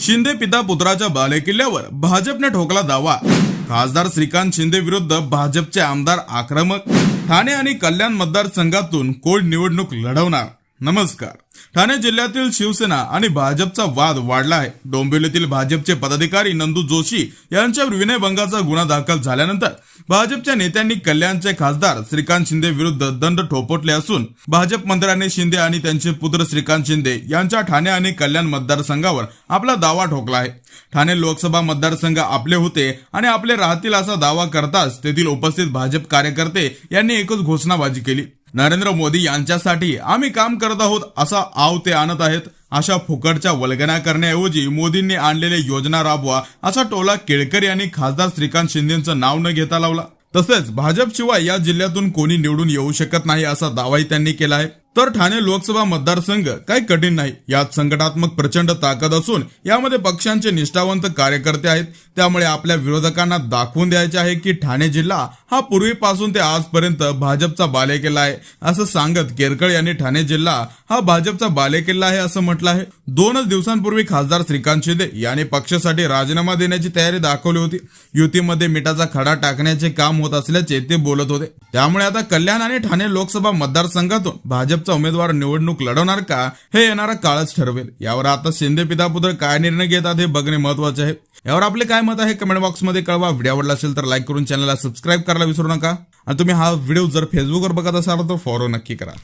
शिंदे पिता पुत्राच्या बालेकिल्ल्यावर भाजपने ठोकला दावा. खासदार श्रीकांत शिंदे विरुद्ध भाजपचे आमदार आक्रमक ठाणे आणि कल्याण मतदारसंघातून कोण निवडणूक लढवणार? नमस्कार. ठाणे जिल्ह्यातील शिवसेना आणि भाजपचा वाद वाढला आहे. डोंबिवलीतील भाजपचे पदाधिकारी नंदू जोशी यांच्यावर विनयभंगाचा गुन्हा दाखल झाल्यानंतर भाजपच्या नेत्यांनी कल्याणचे खासदार श्रीकांत शिंदे विरुद्ध दंड ठोपटले असून भाजप मंत्र्यांनी शिंदे आणि त्यांचे पुत्र श्रीकांत शिंदे यांच्या ठाणे आणि कल्याण मतदारसंघावर आपला दावा ठोकला आहे. ठाणे लोकसभा मतदारसंघ आपले होते आणि आपले राहतील असा दावा करताच तेथील उपस्थित भाजप कार्यकर्ते यांनी एकच घोषणाबाजी केली. नरेंद्र मोदी यांच्यासाठी आम्ही काम करत आहोत असा आव ते आणत आहेत. अशा फुकटच्या वल्गना करण्याऐवजी मोदींनी आणलेल्या योजना राबवा असा टोला केळकर यांनी खासदार श्रीकांत शिंदेचं नाव न घेता लावला. तसेच भाजप शिवाय या जिल्ह्यातून कोणी निवडून येऊ शकत नाही असा दावाही त्यांनी केला आहे. तर ठाणे लोकसभा मतदारसंघ काही कठीण नाही. यात संघटात्मक प्रचंड ताकद असून यामध्ये पक्षांचे निष्ठावंत कार्यकर्ते आहेत. त्यामुळे आपल्या विरोधकांना दाखवून द्यायचे आहे की ठाणे जिल्हा हा पूर्वीपासून ते आजपर्यंत भाजपचा बालेकिल्ला आहे असं सांगत केरकळ यांनी ठाणे जिल्हा हा भाजपचा बालेकिल्ला आहे असं म्हटलं आहे. दोनच दिवसांपूर्वी खासदार श्रीकांत शिंदे यांनी पक्षासाठी राजीनामा देण्याची तयारी दाखवली होती. युतीमध्ये मिठाचा खडा टाकण्याचे काम होत असल्याचे ते बोलत होते. त्यामुळे आता कल्याण आणि ठाणे लोकसभा मतदारसंघातून भाजप भाजपचा उमेदवार निवडणूक लढवणार का हे येणारा काळच ठरवेल. यावर आता शिंदे पिता पुत्र काय निर्णय घेतात हे बघणे महत्त्वाचे आहे. यावर आपले काय मत आहे कमेंट बॉक्समध्ये कळवा. व्हिडिओ आवडला असेल तर लाईक करून चॅनलला सबस्क्राईब करायला विसरू नका. आणि तुम्ही हा व्हिडिओ जर फेसबुकवर बघत असाल तर फॉलो नक्की करा.